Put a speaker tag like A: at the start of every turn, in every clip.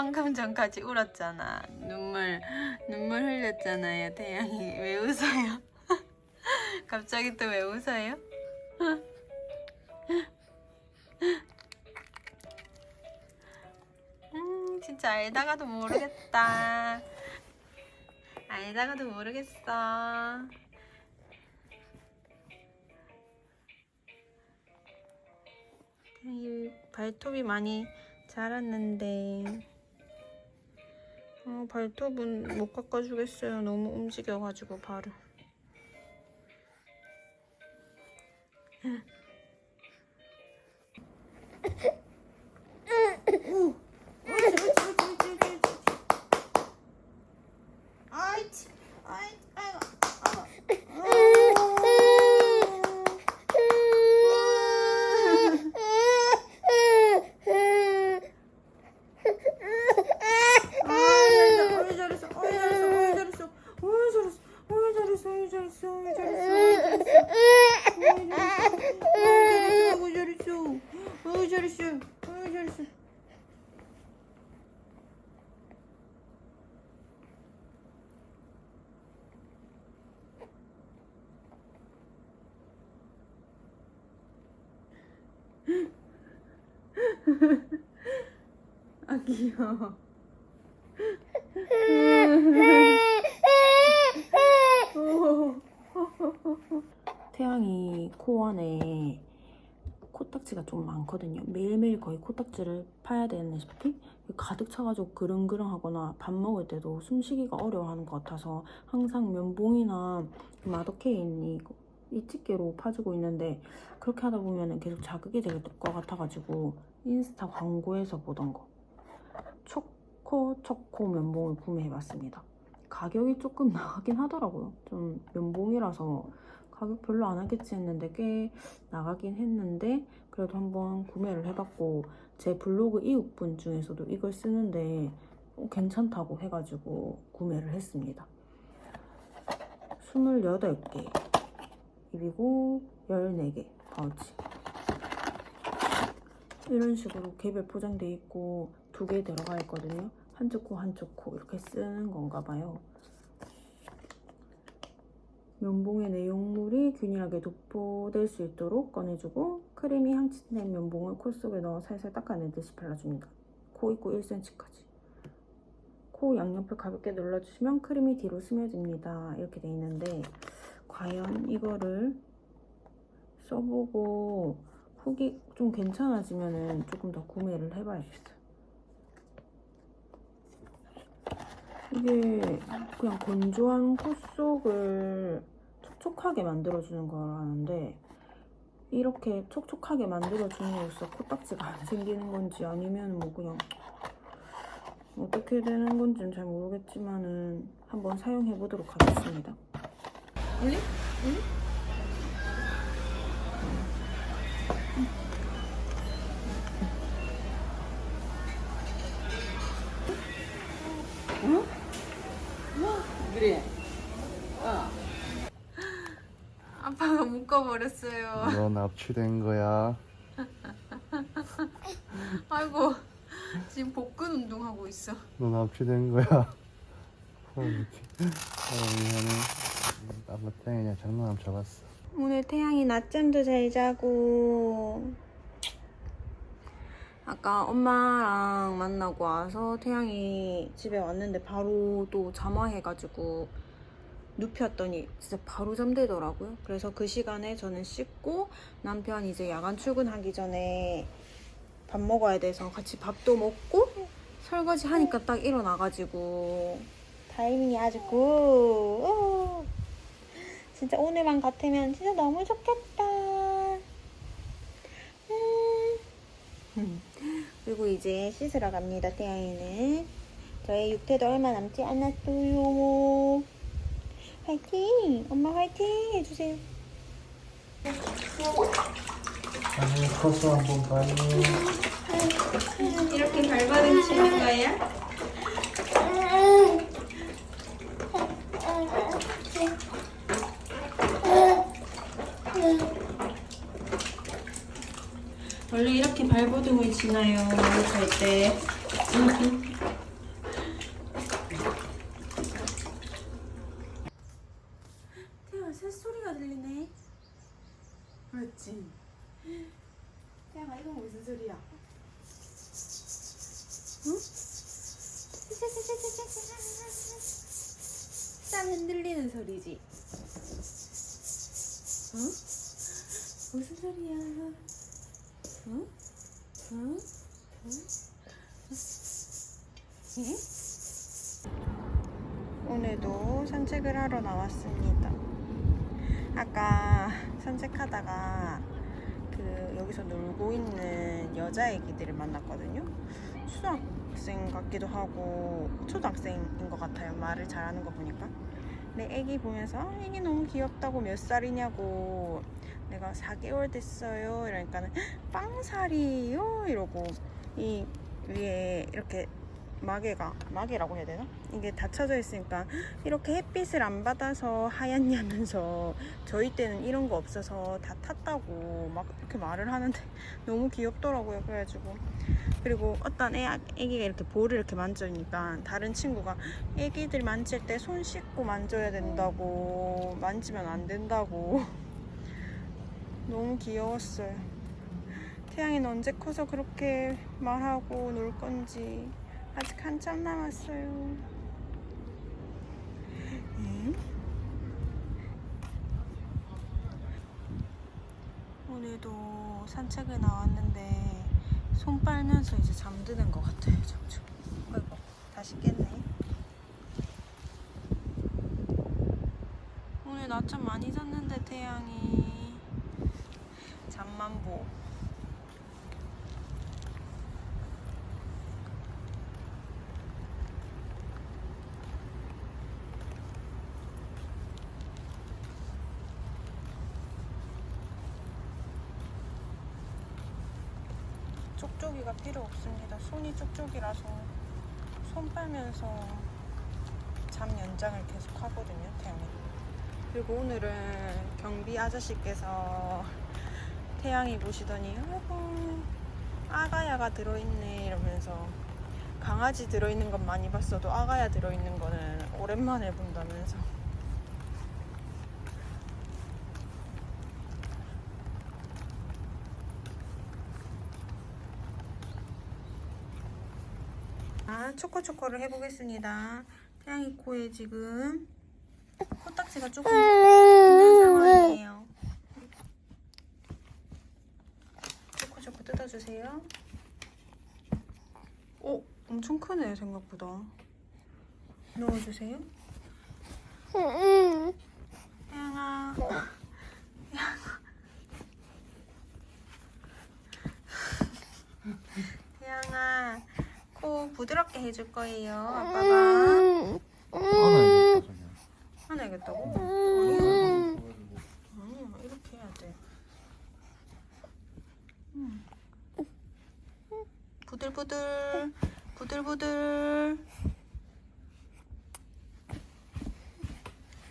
A: 방금 전까지 울었잖아. 눈물 눈물 흘렸잖아요. 태양이 왜 웃어요? 갑자기 또 왜 웃어요? 음 진짜 알다가도 모르겠다. 알다가도 모르겠어. 이 발톱이 많이 자랐는데 어, 발톱은 못 깎아주겠어요. 너무 움직여가지고 발을. 잘했어, 어이 잘했어. 아 귀여워. 태양이 코 안에 코딱지가 좀 많거든요. 매일매일 거의 코딱지를 파야 되는 싶이 가득 차가지고 그릉그릉 하거나 밥 먹을 때도 숨쉬기가 어려워하는 것 같아서 항상 면봉이나 마더케인이 이 집게로 파주고 있는데 그렇게 하다 보면 계속 자극이 될 것 같아가지고 인스타 광고에서 보던 거 초코 초코 면봉을 구매해봤습니다. 가격이 조금 나가긴 하더라고요. 좀 면봉이라서 가격 별로 안 하겠지 했는데 꽤 나가긴 했는데 그래도 한번 구매를 해봤고 제 블로그 이웃분 중에서도 이걸 쓰는데 어, 괜찮다고 해가지고 구매를 했습니다. 28개 그리고 14개 파우치 이런 식으로 개별 포장돼 있고 두 개 들어가 있거든요. 한쪽 코 한쪽 코 이렇게 쓰는 건가 봐요. 면봉의 내용물이 균일하게 도포될 수 있도록 꺼내주고 크림이 향긋한 면봉을 코 속에 넣어 살살 닦아내듯이 발라줍니다. 코 입구 1cm까지. 코 양옆을 가볍게 눌러주시면 크림이 뒤로 스며집니다. 이렇게 돼 있는데 과연 이거를 써보고 후기 좀 괜찮아지면은 조금 더 구매를 해봐야겠어요. 이게 그냥 건조한 코 속을 촉촉하게 만들어주는 거라는데 이렇게 촉촉하게 만들어줌으로써 코딱지가 안 생기는 건지 아니면 뭐 그냥 어떻게 되는 건지는 잘 모르겠지만은 한번 사용해 보도록 하겠습니다. 올리? 올리? 버렸어요.
B: 너 납치된 거야.
A: 아이고 지금 복근 운동하고 있어.
B: 너 납치된 거야. 어. 어, 미안해. 아빠 그냥 장난감 잡았어.
A: 오늘 태양이 낮잠도 잘 자고 아까 엄마랑 만나고 와서 태양이 집에 왔는데 바로 또 잠화해가지고 눕혔더니 진짜 바로 잠들더라고요. 그래서 그 시간에 저는 씻고 남편 이제 야간 출근하기 전에 밥 먹어야 돼서 같이 밥도 먹고 설거지 하니까 딱 일어나가지고 타이밍이 아주 굿. 진짜 오늘만 같으면 진짜 너무 좋겠다. 음. 그리고 이제 씻으러 갑니다, 태양이는. 저의 육퇴도 얼마 남지 않았어요. 화이팅! 엄마 화이팅! 해주세요.
B: 아니, 커서 한번 봐요.
A: 이렇게 발바닥 치는 거야? 원래 이렇게 발버둥을 치나요? 잘 때. 태양 새소리가 들리네. 그렇지. 태양아 이건 무슨 소리야? 응? 땀 흔들리는 소리지. 응? 무슨 소리야? 응? 응? 응? 예? 산책을 하러 나왔습니다. 아까 산책하다가 그 여기서 놀고 있는 여자 애기들을 만났거든요. 초등학생 같기도 하고 초등학생인 것 같아요. 말을 잘하는 거 보니까. 내 애기 보면서 아, 애기 너무 귀엽다고 몇 살이냐고 내가 4개월 됐어요. 이러니까는 빵살이요 이러고 이 위에 이렇게 마개가 마개라고 해야 되나? 이게 닫혀져 있으니까 이렇게 햇빛을 안 받아서 하얗냐면서 저희 때는 이런 거 없어서 다 탔다고 막 이렇게 말을 하는데 너무 귀엽더라고요. 그래가지고 그리고 어떤 애, 애기가 이렇게 볼을 이렇게 만져니까 다른 친구가 애기들 만질 때 손 씻고 만져야 된다고 만지면 안 된다고 너무 귀여웠어요. 태양이는 언제 커서 그렇게 말하고 놀 건지 아직 한참 남았어요. 응? 오늘도 산책을 나왔는데 손 빨면서 이제 잠드는 것 같아요. 점점. 아이고 다시 깼네. 오늘 낮잠 많이 잤는데 태양이 잠만 보. 쪽쪽이가 필요 없습니다. 손이 쪽쪽이라서 손 빨면서 잠 연장을 계속 하거든요, 태양이. 그리고 오늘은 경비 아저씨께서 태양이 보시더니 아이고 아가야가 들어있네 이러면서 강아지 들어있는 건 많이 봤어도 아가야 들어있는 거는 오랜만에 본다면서 아, 초코초코를 해보겠습니다. 태양이 코에 지금 코딱지가 조금 있는 상황이에요. 초코초코 뜯어주세요. 오, 엄청 크네 생각보다. 넣어주세요. 태양아. 태양아. 코 부드럽게 해줄 거예요. 아빠가
B: 안아야겠다 저기.
A: 화내겠다고? 아니야. 아니야. 이렇게 해야 돼. 음. 부들부들, 부들부들.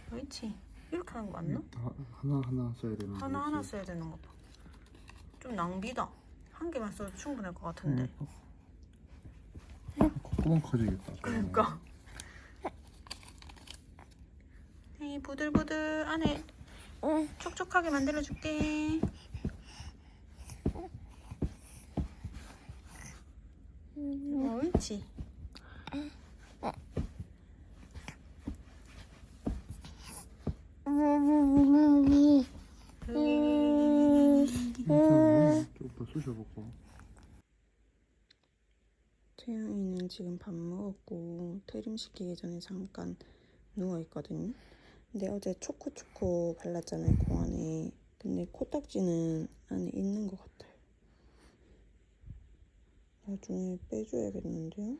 A: 그렇지. 이렇게 하는 거 맞나?
B: 하- 하나 하나 써야 되는 거지.
A: 하나 하나 써야 되는 거 봐. 좀 낭비다. 한 개만 써도 충분할 것 같은데.
B: 콧구멍 커지겠다.
A: 그러니까. 이 부들부들 안에 촉촉하게 만들어줄게. 옳지.
B: 조금 쑤셔보고.
A: 태양이는 지금 밥 먹었고 테림 시키기 전에 잠깐 누워 있거든요. 근데 어제 초코초코 발랐잖아요 코 안에. 근데 코딱지는 안에 있는 것 같아요. 나중에 빼줘야겠는데요.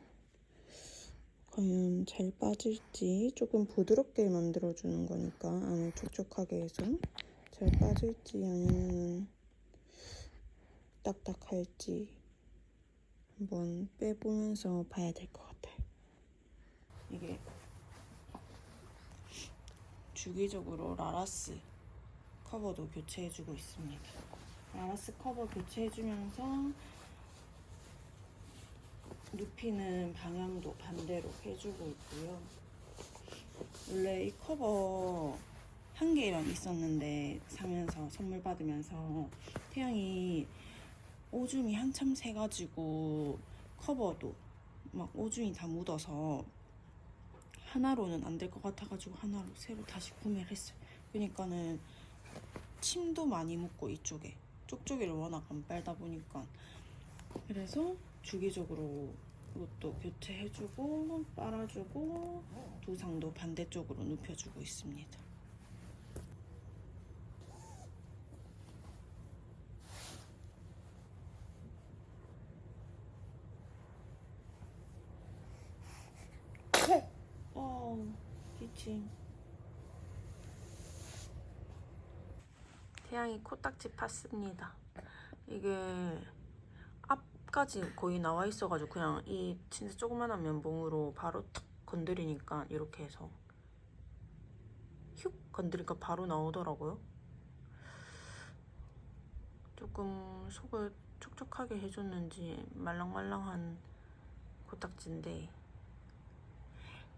A: 과연 잘 빠질지 조금 부드럽게 만들어주는 거니까 안을 촉촉하게 해서 잘 빠질지 아니면 딱딱할지 한번 빼보면서 봐야 될 것 같아요. 이게 주기적으로 라라스 커버도 교체해주고 있습니다. 라라스 커버 교체해주면서 눕히는 방향도 반대로 해주고 있고요. 원래 이 커버 한 개만 있었는데 사면서 선물 받으면서 태양이 오줌이 한참 새가지고 커버도 막 오줌이 다 묻어서 하나로는 안 될 것 같아가지고 하나로 새로 다시 구매를 했어요. 그러니까는 침도 많이 묻고 이쪽에 쪽쪽이를 워낙 안 빨다 보니까 그래서 주기적으로 이것도 교체해주고 빨아주고 두상도 반대쪽으로 눕혀주고 있습니다. 어, 기침. 태양이 코딱지 팠습니다. 이게 앞까지 거의 나와 있어가지고 그냥 이 진짜 조그만한 면봉으로 바로 탁 건드리니까 이렇게 해서 휙 건드리니까 바로 나오더라고요. 조금 속을 촉촉하게 해줬는지 말랑말랑한 코딱지인데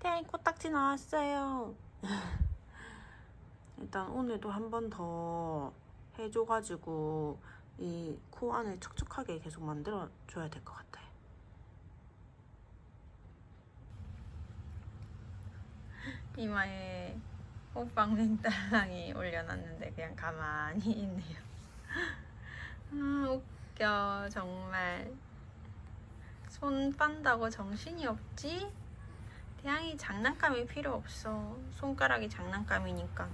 A: 태양이 코딱지 나왔어요. 일단 오늘도 한 번 더 해줘가지고 이 코 안을 촉촉하게 계속 만들어줘야 될 것 같아요. 이마에 호빵 맹달랑이 올려놨는데 그냥 가만히 있네요. 아 웃겨 정말. 손 빤다고 정신이 없지? 태양이 장난감이 필요 없어. 손가락이 장난감이니까.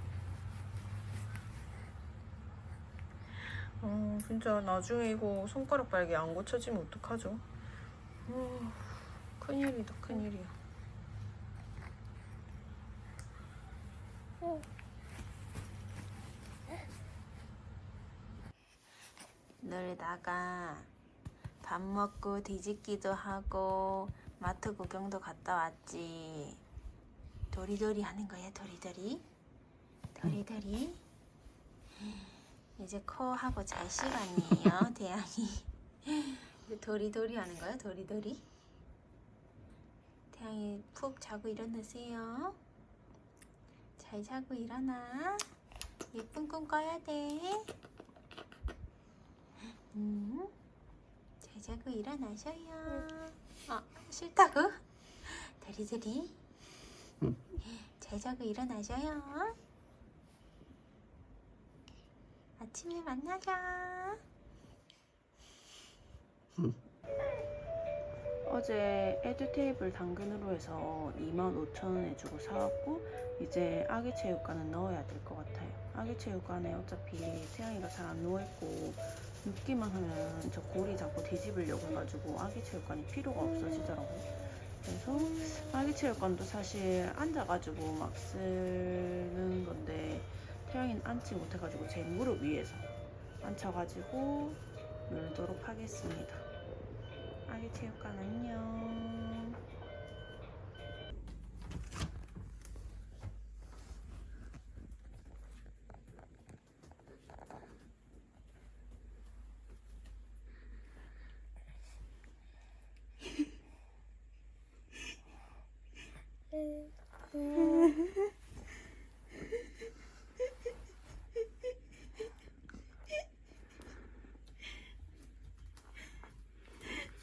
A: 어, 진짜 나중에 이거 손가락 빨개 안 고쳐지면 어떡하죠? 어, 큰일이다, 큰일이야. 놀다가 밥 먹고 뒤집기도 하고 마트 구경도 갔다 왔지. 도리도리 하는 거야, 도리도리. 도리도리. 이제 코 하고 잘 시간이에요, 태양이. 도리도리 하는 거야, 도리도리. 태양이 푹 자고 일어나세요. 잘 자고 일어나. 예쁜 꿈 꿔야 돼. 음. 잘 자고 일어나셔요. 아, 싫다고? 도리도리. 잘 자고 일어나셔요. 아침에 만나자. 어제 에듀 테이블 당근으로 해서 25,000원에 주고 사왔고 이제 아기 체육관은 넣어야 될 것 같아요. 아기 체육관에 어차피 태양이가 잘 안 누워있고 눕기만 하면 저 고리 잡고 뒤집으려고 해가지고 아기 체육관이 필요가 없어지더라고요. 그래서 아기 체육관도 사실 앉아가지고 막 쓰는 건데 태양이는 앉지 못해가지고 제 무릎 위에서 앉혀가지고 놀도록 하겠습니다. 아기 체육관 안녕.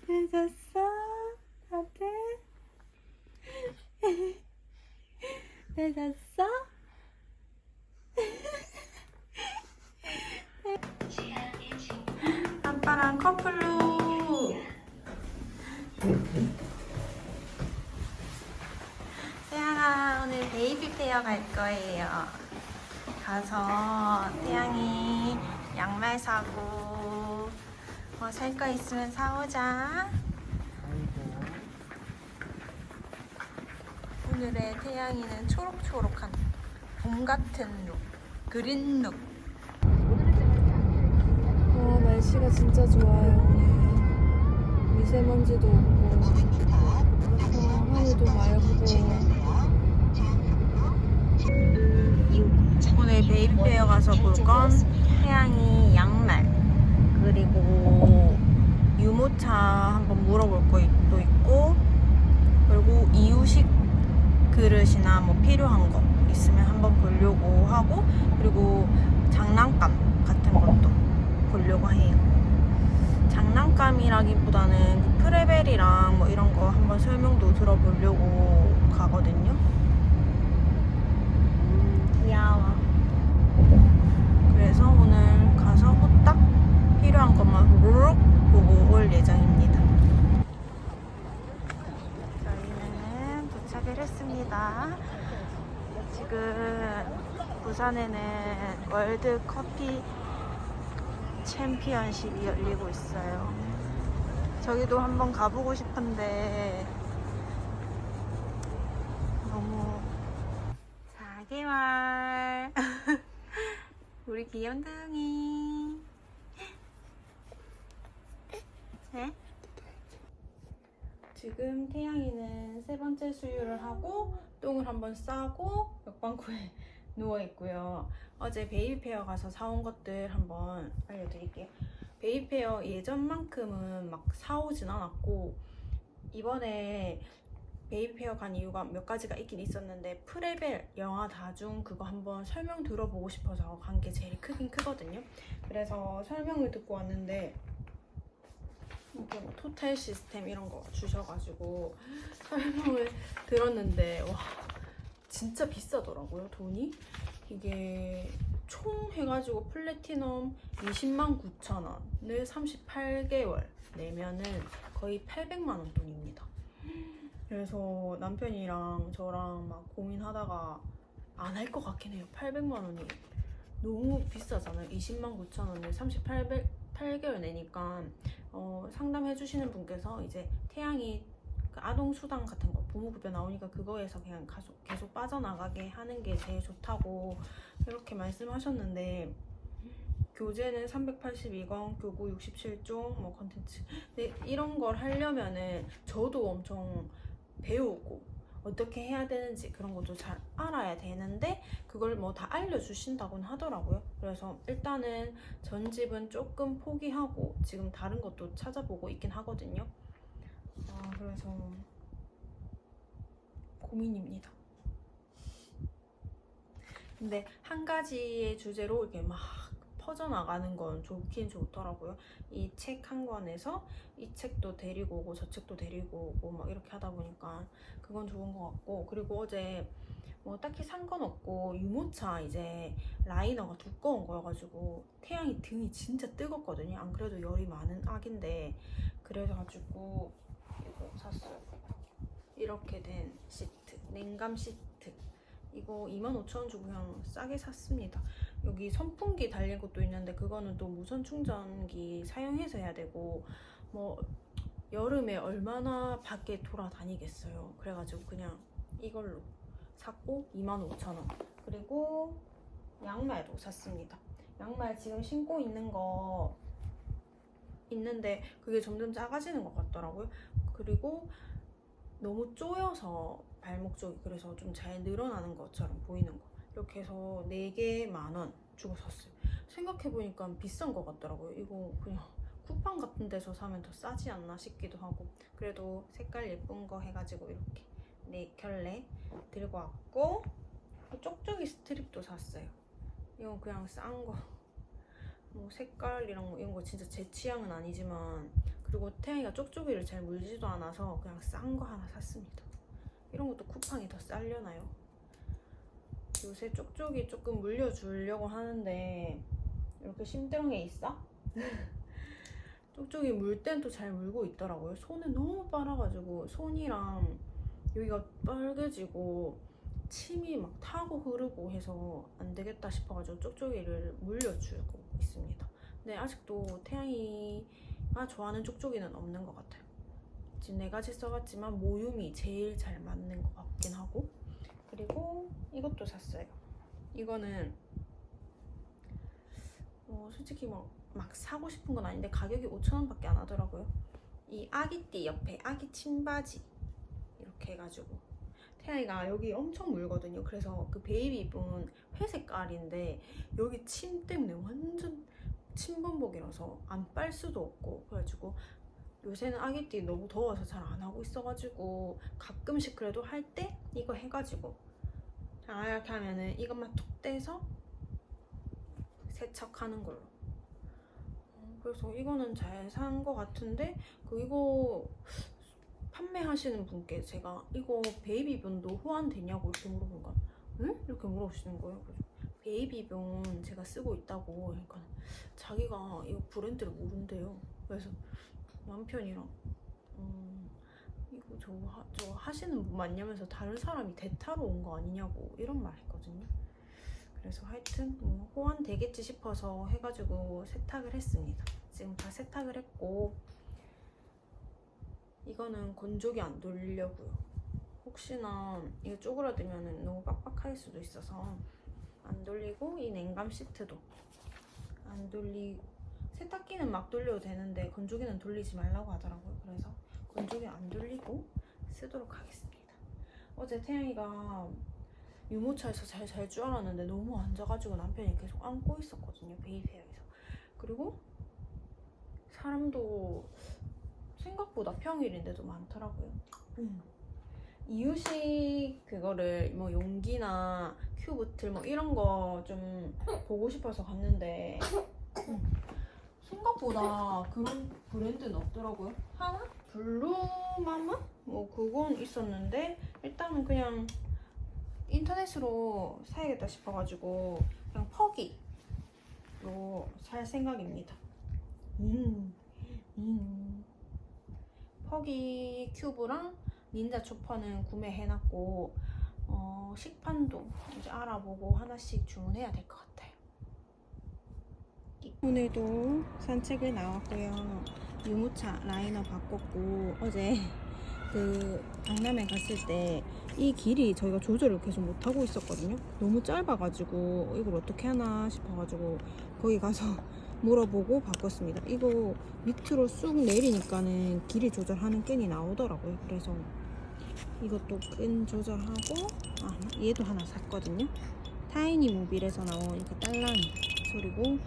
A: 잘 잤어? 다들? 잘 잤어? 아빠랑 커플로. 태양아 오늘 베이비 페어 갈 거예요. 가서 태양이 양말 사고 뭐 살 거 있으면 사오자. 오늘의 태양이는 초록초록한 봄 같은 룩 그린 룩.
C: 와 날씨가 진짜 좋아요. 미세먼지도 없고. 와, 하늘도 맑고.
A: 오늘 베이비페어 가서 볼 건 태양이 양말 그리고 유모차 한번 물어볼 것도 있고 그리고 이유식 그릇이나 뭐 필요한 거 있으면 한번 보려고 하고 그리고 장난감 같은 것도 보려고 해요. 장난감이라기보다는 그 프레벨이랑 뭐 이런 거 한번 설명도 들어보려고 가거든요. 음, 귀여워. 그래서 오늘 가서 후딱 필요한 것만 룩 보고 올 예정입니다. 저희는 도착을 했습니다. 지금 부산에는 월드 커피 챔피언십이 열리고 있어요. 저기도 한번 가보고 싶은데 너무 4개월 우리 귀염둥이 네? 지금 태양이는 세 번째 수유를 하고 똥을 한번 싸고 옆방구에 누워 있고요. 어제 베이비페어 가서 사온 것들 한번 알려드릴게요. 베이비페어 예전만큼은 막 사오진 않았고 이번에 베이비페어 간 이유가 몇 가지가 있긴 있었는데 프레벨 영화 다중 그거 한번 설명 들어보고 싶어서 간 게 제일 크긴 크거든요. 그래서 설명을 듣고 왔는데 뭐 토탈 시스템 이런 거 주셔가지고 설명을 들었는데 와 진짜 비싸더라고요 돈이 이게 총 해가지고 플래티넘 20만 9천 원을 38개월 내면은 거의 800만 원 돈입니다. 그래서 남편이랑 저랑 막 고민하다가 안 할 것 같긴 해요. 800만 원이 너무 비싸잖아요. 20만 9천 원을 38개월 내니까 어, 상담해 주시는 분께서 이제 태양이 그 아동 수당 같은 거 보호급여 나오니까 그거에서 그냥 계속, 계속 빠져나가게 하는 게 제일 좋다고 이렇게 말씀하셨는데 교재는 382권, 교구 67종, 뭐 컨텐츠 근데 이런 걸 하려면은 저도 엄청 배우고 어떻게 해야 되는지 그런 것도 잘 알아야 되는데 그걸 뭐 다 알려주신다고는 하더라고요. 그래서 일단은 전집은 조금 포기하고 지금 다른 것도 찾아보고 있긴 하거든요. 아 그래서 고민입니다. 근데 한 가지의 주제로 이렇게 막 퍼져나가는 건 좋긴 좋더라고요. 이 책 한 권에서 이 책도 데리고 오고 저 책도 데리고 오고 막 이렇게 하다 보니까 그건 좋은 것 같고 그리고 어제 뭐 딱히 산 건 없고 유모차 이제 라이너가 두꺼운 거여가지고 태양이 등이 진짜 뜨겁거든요. 안 그래도 열이 많은 악인데 그래가지고 이거 샀어요. 이렇게 된 시트, 냉감 시트. 이거 25,000원 주고 그냥 싸게 샀습니다. 여기 선풍기 달린 것도 있는데 그거는 또 무선 충전기 사용해서 해야 되고 뭐 여름에 얼마나 밖에 돌아다니겠어요. 그래가지고 그냥 이걸로 샀고 25,000원. 그리고 양말도 샀습니다. 양말 지금 신고 있는 거 있는데 그게 점점 작아지는 것 같더라고요. 그리고 너무 쪼여서 발목 쪽이 그래서 좀 잘 늘어나는 것처럼 보이는 거. 이렇게 해서 4개 만 원 주고 샀어요. 생각해보니까 비싼 것 같더라고요. 이거 그냥 쿠팡 같은 데서 사면 더 싸지 않나 싶기도 하고 그래도 색깔 예쁜 거 해가지고 이렇게 네 켤레 들고 왔고 쪽쪽이 스트립도 샀어요. 이건 그냥 싼 거 뭐 색깔이랑 뭐 이런 거 진짜 제 취향은 아니지만 그리고 태양이가 쪽쪽이를 잘 물지도 않아서 그냥 싼 거 하나 샀습니다. 이런 것도 쿠팡이 더 쌀려나요? 요새 쪽쪽이 조금 물려주려고 하는데 이렇게 심드렁에 있어? 쪽쪽이 물 땐 또 잘 물고 있더라고요. 손에 너무 빨아가지고 손이랑 여기가 빨개지고 침이 막 타고 흐르고 해서 안 되겠다 싶어가지고 쪽쪽이를 물려주고 있습니다. 근데 아직도 태양이가 좋아하는 쪽쪽이는 없는 것 같아요. 지금 네 가지 써봤지만 모유미 제일 잘 맞는 것 같긴 하고 그리고 이것도 샀어요. 이거는 어, 솔직히 막, 막 사고 싶은 건 아닌데 가격이 5,000원밖에 안 하더라고요. 이 아기띠 옆에 아기 침바지 이렇게 해가지고 태양이가 여기 엄청 물거든요. 그래서 그 베이비 입은 회색 깔인데 여기 침 때문에 완전 침범벅이라서 안 빨 수도 없고 그래가지고 요새는 아기띠 너무 더워서 잘 안 하고 있어가지고 가끔씩 그래도 할 때 이거 해가지고 자 이렇게 하면은 이것만 톡 떼서 세척하는 걸로 어, 그래서 이거는 잘산거 같은데 그 이거 판매하시는 분께 제가 이거 베이비병도 호환되냐고 이렇게 물어보니까 응? 이렇게 물어보시는 거예요. 그래서 베이비병 제가 쓰고 있다고 그러니까 자기가 이 브랜드를 모른대요. 그래서 남편이랑 음, 이거 저, 하, 저 하시는 분 맞냐면서 다른 사람이 대타로 온 거 아니냐고 이런 말 했거든요. 그래서 하여튼 뭐 호환 되겠지 싶어서 해가지고 세탁을 했습니다. 지금 다 세탁을 했고 이거는 건조기 안 돌리려고요 혹시나 이거 쪼그라들면 너무 빡빡할 수도 있어서 안 돌리고 이 냉감 시트도 안 돌리고 세탁기는 막 돌려도 되는데 건조기는 돌리지 말라고 하더라고요. 그래서 건조기 안 돌리고 쓰도록 하겠습니다. 어제 태양이가 유모차에서 잘 잘 줄 알았는데 너무 앉아가지고 남편이 계속 안고 있었거든요. 베이비에서. 그리고 사람도 생각보다 평일인데도 많더라고요. 음. 이유식 그거를 뭐 용기나 큐브틀 뭐 이런 거 좀 보고 싶어서 갔는데 음. 생각보다 그런 브랜드는 없더라고요. 하나? 블루마마? 뭐 그건 있었는데 일단은 그냥 인터넷으로 사야겠다 싶어가지고 그냥 퍼기로 살 생각입니다. 음, 음. 퍼기 큐브랑 닌자 초퍼는 구매해놨고 어, 식판도 이제 알아보고 하나씩 주문해야 될 것 같아요. 오늘도 산책을 나왔고요. 유모차 라이너 바꿨고 어제 그 강남에 갔을 때 이 길이 저희가 조절을 계속 못 하고 있었거든요. 너무 짧아가지고 이걸 어떻게 하나 싶어가지고 거기 가서 물어보고 바꿨습니다. 이거 밑으로 쑥 내리니까는 길이 조절하는 끈이 나오더라고요. 그래서 이것도 끈 조절하고 아 얘도 하나 샀거든요. 타이니 모빌에서 나온 이렇게 딸랑 소리고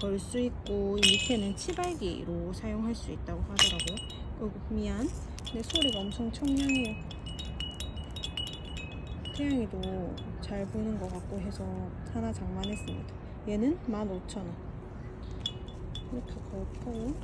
A: 걸 수 있고 이 밑에는 치발기로 사용할 수 있다고 하더라고요. 어, 미안. 근데 소리가 엄청 청량해요. 태양이도 잘 보는 것 같고 해서 하나 장만했습니다. 얘는 15,000원. 이렇게 걸고